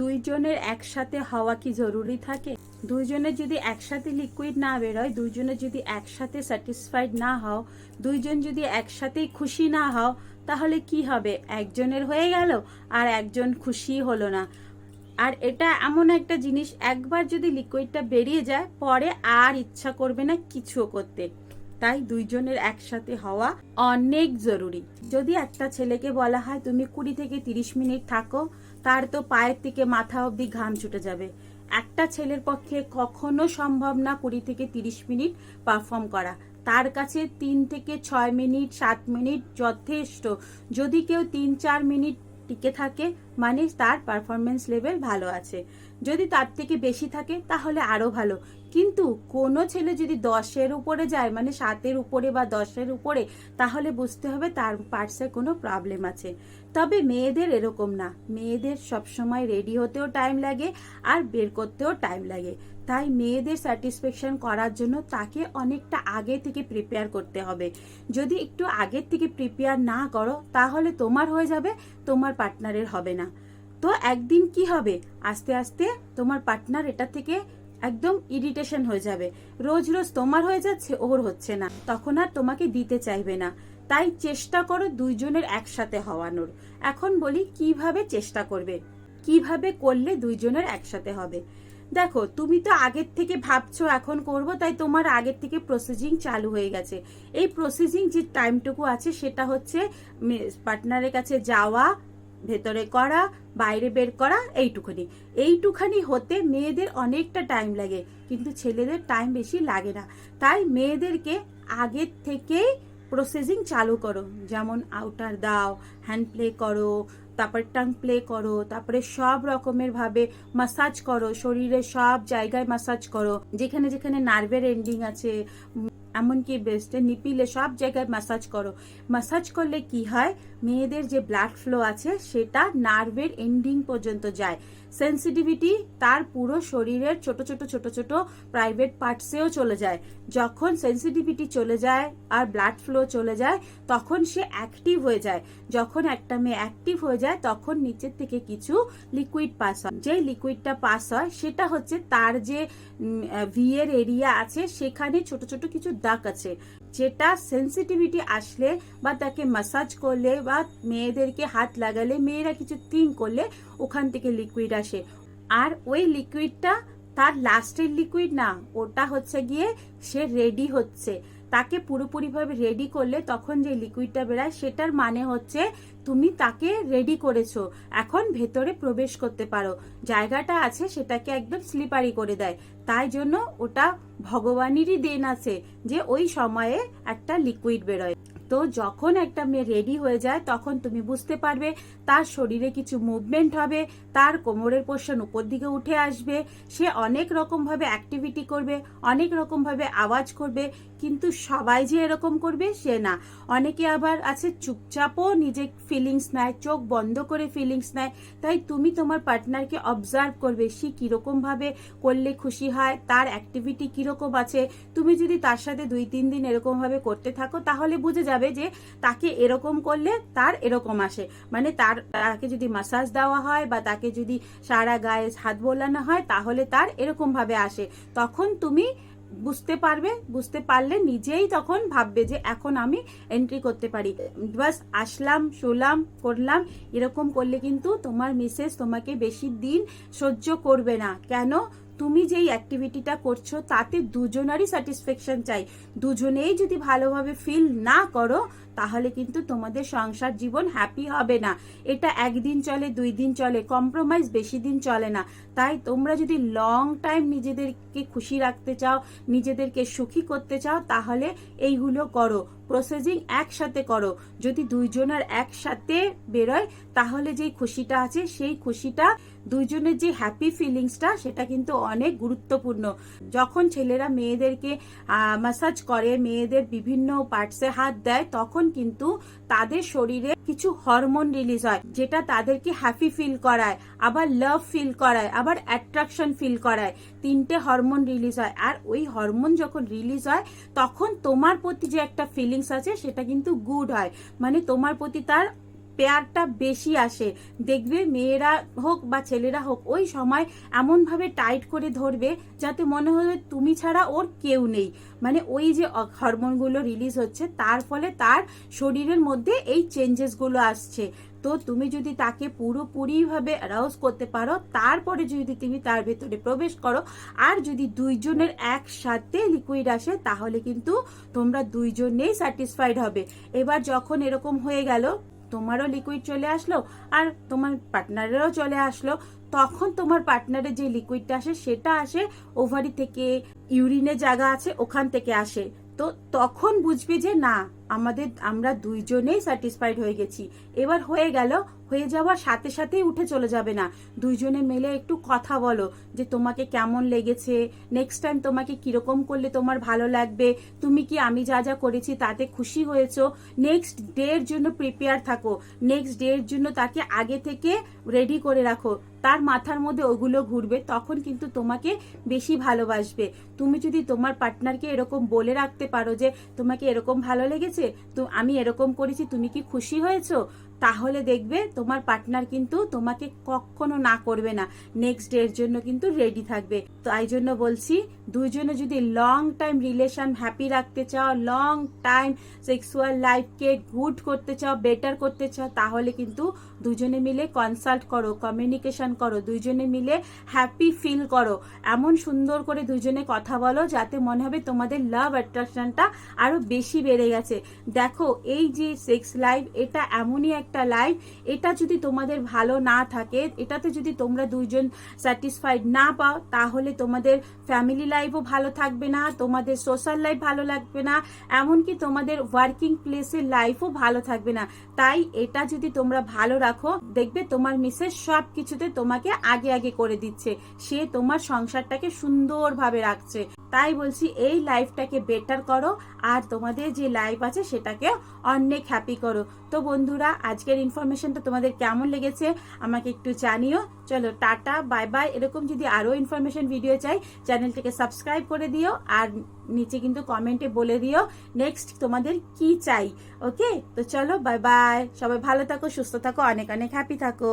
দুইজনের একসাথে হওয়া কি জরুরি থাকে? দুইজনের যদি একসাথে লিকুইড না বেরোয়, দুইজনের যদি একসাথে স্যাটিসফাইড না হও, দুইজন যদি একসাথেই খুশি না হও, তাহলে কি হবে? একজনের হয়ে গেল আর একজন খুশি হলো না। আর এটা এমন একটা জিনিস, একবার যদি লিকুইডটা বেরিয়ে যায়, পরে আর ইচ্ছা করবে না কিছুও করতে। তাই দুইজনের একসাথে হওয়া অনেক জরুরি। যদি একটা ছেলেকে বলা হয়, তুমি কুড়ি থেকে তিরিশ মিনিট থাকো, তার তো পায়ের থেকে মাথা অবধি ঘাম ছুটে যাবে। একটা ছেলের পক্ষে কখনো সম্ভব না কুড়ি থেকে তিরিশ মিনিট পারফর্ম করা। তার কাছে তিন থেকে ছয় মিনিট, সাত মিনিট যথেষ্ট। যদি কেউ তিন, চার মিনিট টিকে থাকে মানে তার পারফরমেন্স লেভেল ভালো আছে। যদি তার থেকে বেশি থাকে, তাহলে আরও ভালো। কিন্তু কোনো ছেলে যদি দশের উপরে যায় মানে সাতের উপরে বা দশের উপরে, তাহলে বুঝতে হবে তার পার্সে কোনো প্রবলেম আছে। তবে মেয়েদের এরকম না। মেয়েদের সবসময় রেডি হতেও টাইম লাগে আর বের করতেও টাইম লাগে। তাই মেয়েদের স্যাটিসফ্যাকশন করার জন্য তাকে অনেকটা আগে থেকে প্রিপেয়ার করতে হবে। যদি একটু আগের থেকে প্রিপেয়ার না করো, তাহলে তোমার হয়ে যাবে, তোমার পার্টনারের হবে না। তো একদিন কি হবে? আস্তে আস্তে তোমার পার্টনার এটা থেকে একদম ইরিটেশন হয়ে যাবে। রোজ রোজ তোমার হয়ে যাচ্ছে, ওর হচ্ছে না। তখন আর তোমাকে দিতে চাইবে না। তাই চেষ্টা করো দুইজনের একসাথে হওয়ানোর। এখন বলি কীভাবে চেষ্টা করবে? কীভাবে করলে দুইজনের একসাথে হবে? দেখো, তুমি তো আগের থেকে ভাবছ এখন করব, তাই তোমার আগের থেকে প্রসেসিং চালু হয়ে গেছে। এই প্রসেসিং যে টাইমটুকু আছে, সেটা হচ্ছে পার্টনারের কাছে যাওয়া ভেতরে করা, বাইরে বের করা এইটুখানি এইটুখানি হতে মেয়েদের অনেকটা টাইম লাগে, কিন্তু ছেলেদের টাইম বেশি লাগে না। তাই মেয়েদেরকে আগের থেকেই প্রসেসিং চালু করো। যেমন আউটার দাও হ্যান্ড প্লে করো, তারপর টাং প্লে করো, তারপরে সব রকমের ভাবে মাসাজ করো শরীরের সব জায়গায় মাসাজ করো। যেখানে যেখানে নার্ভের এন্ডিং আছে এমনকি বেস্টে নিপিলে সব জায়গায় মাসাজ করো। মাসাজ করলে কি হয়? মেয়েদের যে ব্লাড ফ্লো আছে, সেটা নার্ভের এন্ডিং পর্যন্ত যায়। সেন্সিটিভিটি তার পুরো শরীরের ছোট ছোট ছোট ছোট প্রাইভেট পার্টসেও চলে যায়। যখন সেন্সিটিভিটি চলে যায় আর ব্লাড ফ্লো চলে যায়, তখন সে অ্যাক্টিভ হয়ে যায়। যখন একটা মেয়ে অ্যাক্টিভ হয়ে যায়, তখন নিচের থেকে কিছু লিকুইড পাস হয়। যে লিকুইডটা পাস হয়, সেটা হচ্ছে তার যে ভিয়ের এরিয়া আছে, সেখানে ছোট ছোট কিছু দাগ আছে। যেটা সেন্সিটিভিটি আসলে বা তাকে মাসাজ করলে বা মেয়েদেরকে হাত লাগালে, মেয়েরা কিছু থিং করলে ওখান থেকে লিকুইড আসে। আর ওই লিকুইডটা তার লাস্টের লিকুইড না, ওটা হচ্ছে গিয়ে সে রেডি হচ্ছে। তাকে পুরোপুরিভাবে রেডি করলে তখন যে লিকুইডটা বেরায়, সেটার মানে হচ্ছে তুমি তাকে রেডি করেছ। এখন ভেতরে প্রবেশ করতে পারো। জায়গাটা আছে, সেটাকে একদম স্লিপারি করে দেয়। তাই জন্য ওটা ভগবানেরই দেন আছে যে ওই সময়ে একটা লিকুইড বেরোয়। তো যখন একটা মেয়ে রেডি হয়ে যায়, তখন তুমি বুঝতে পারবে তার শরীরে কিছু মুভমেন্ট হবে, তার কোমরের পোর্শন উপর দিকে উঠে আসবে, সে অনেক রকম ভাবে অ্যাক্টিভিটি করবে, অনেক রকম ভাবে আওয়াজ করবে, কিন্তু সবাই যে এরকম করবে, সে না। অনেকে আবার আছে চুপচাপও নিজে ফিলিংস নেয়, চোখ বন্ধ করে ফিলিংস নেয়, তাই তুমি তোমার পার্টনারকে অবজার্ভ করবে, সে কীরকম ভাবে করলে খুশি হয়, তার অ্যাক্টিভিটি কীরকম আছে। তুমি যদি তার সাথে দুই, তিন দিন এরকম ভাবে করতে থাকো, তাহলে বুঝে যাবে যে তাকে এরকম করলে তার এরকম আসে। মানে তার, তাকে যদি মাসাজ দেওয়া হয় বা তাকে যদি সারা গায়ে হাত বোলানো হয় তাহলে তার এরকম ভাবে আসে। তখন তুমি বুঝতে পারবে, বুঝতে পারলে নিজেই তখন ভাববে যে এখন আমি এন্ট্রি করতে পারি। বাস আসলাম, শুলাম, করলাম, এরকম করলে কিন্তু তোমার মিসেস তোমাকে বেশি দিন সহ্য করবে না। কেন? তুমি যেই অ্যাক্টিভিটিটা করছ, তাতে দুজনারই স্যাটিসফ্যাকশন চাই। দুজনেই যদি ভালোভাবে ফিল না করো, তাহলে কিন্তু তোমাদের সংসার জীবন হ্যাপি হবে না। এটা একদিন চলে, দুই দিন চলে কম্প্রোমাইজ বেশি দিন চলে না। তাই তোমরা যদি লং টাইম নিজেদেরকে খুশি রাখতে চাও, নিজেদেরকে সুখী করতে চাও, তাহলে এইগুলো করো। প্রসেসিং একসাথে করো। যদি দুইজনের একসাথে বেরোয়, তাহলে যেই খুশিটা আছে, সেই খুশিটা, দুইজনের যে হ্যাপি ফিলিংসটা সেটা কিন্তু অনেক গুরুত্বপূর্ণ। যখন ছেলেরা মেয়েদেরকে মাসাজ করে, মেয়েদের বিভিন্ন পার্টসে হাত দেয়, তখন কিন্তু তাদের শরীরে কিছু হরমোন রিলিজ হয়, যেটা তাদেরকে হ্যাপি ফিল করায়, আবার লাভ ফিল করায়, আবার অ্যাট্রাকশন ফিল করায়। তিনটে হরমোন রিলিজ হয়। আর ওই হরমোন যখন রিলিজ হয়, তখন তোমার প্রতি যে একটা ফিলিংস আছে, সেটা কিন্তু গুড হয়। মানে তোমার প্রতি তার পেয়ারটা বেশি আসে। দেখবে মেয়েরা হোক বা ছেলেরা হোক, ওই সময় এমনভাবে টাইট করে ধরবে যাতে মনে হবে তুমি ছাড়া ওর কেউ নেই। মানে ওই যে হরমোনগুলো রিলিজ হচ্ছে, তার ফলে তার শরীরের মধ্যে এই চেঞ্জেসগুলো আসছে। তো তুমি যদি তাকে পুরোপুরিভাবে অ্যারাউজ করতে পারো, তারপরে যদি তুমি তার ভেতরে প্রবেশ করো, আর যদি দুইজনের একসাথে লিকুইড আসে, তাহলে কিন্তু তোমরা দুইজনেই স্যাটিসফাইড হবে। এবার যখন এরকম হয়ে গেল তোমারও লিকুইড চলে আসলো আর তোমার পার্টনারেরও চলে আসলো, তখন তোমার পার্টনারের যে লিকুইডটা আসে, সেটা আসে ওভারি থেকে ইউরিনের জায়গা আছে, ওখান থেকে আসে। তো তখন বুঝবে যে না, আমাদের, আমরা দুইজনেই স্যাটিসফাইড হয়ে গেছি। এবার হয়ে গেল, হয়ে যাওয়ার সাথে সাথেই উঠে চলে যাবে না। দুইজনে মিলে একটু কথা বলো যে তোমাকে কেমন লেগেছে নেক্সট টাইম তোমাকে কীরকম করলে তোমার ভালো লাগবে, তুমি কি আমি যা যা করেছি তাতে খুশি হয়েছো? নেক্সট ডে এর জন্য প্রিপেয়ার থাকো। নেক্সট ডে এর জন্য তাকে আগে থেকে রেডি করে রাখো। তার মাথার মধ্যে ওগুলো ঘুরবে, তখন কিন্তু তোমাকে বেশি ভালোবাসবে। তুমি যদি তোমার পার্টনারকে এরকম বলে রাখতে পারো যে, তোমাকে এরকম ভালো লেগেছে? তো আমি এরকম করেছি, তুমি কি খুশি হয়েছো? তাহলে দেখবে তোমার পার্টনার কিন্তু তোমাকে কখনো না করবে না। নেক্সট ডে এর জন্য কিন্তু রেডি থাকবে। তাই জন্য বলছি, দুইজনে যদি লং টাইম রিলেশন হ্যাপি রাখতে চাও লং টাইম সেক্সুয়াল লাইফকে গুড করতে চাও বেটার করতে চাও, তাহলে কিন্তু দুজনে মিলে কনসাল্ট করো কমিউনিকেশন করো, দুইজনে মিলে হ্যাপি ফিল করো। এমন সুন্দর করে দুজনে কথা বলো, যাতে মনে হবে তোমাদের লাভ অ্যাট্রাকশনটা আরও বেশি বেড়ে গেছে। দেখো, এই যে সেক্স লাইফ এটা এমনই একটা লাইফ এটা যদি তোমাদের ভালো না থাকে, এটাতে যদি তোমরা দুইজন স্যাটিসফাইড না পাও, তাহলে তোমাদের ফ্যামিলি লাইফও ভালো থাকবে না, তোমাদের সোশ্যাল লাইফ ভালো লাগবে না, এমনকি তোমাদের ওয়ার্কিং প্লেসের লাইফও ভালো থাকবে না। তাই এটা যদি তোমরা ভালো রাখো, দেখবে তোমার মিসেস সব কিছুতে তোমাকে আগে আগে করে দিচ্ছে। সে তোমার সংসারটাকে সুন্দরভাবে রাখছে। তাই বলছি, এই লাইফটাকে বেটার করো, আর তোমাদের যে লাইফ আছে সেটাকে অনেক হ্যাপি করো। তো বন্ধুরা আজকের ইনফরমেশনটা তোমাদের কেমন লেগেছে আমাকে একটু জানিও। চলো, টাটা বাই বাই এরকম যদি আরও ইনফরমেশন ভিডিও চাই চ্যানেলটিকে সাবস্ক্রাইব করে দিও আর নিচে কিন্তু কমেন্টে বলে দিও নেক্সট তোমাদের কি চাই। ওকে তো চলো বাই বাই সবাই ভালো থাকো, সুস্থ থাকো, অনেক অনেক হ্যাপি থাকো।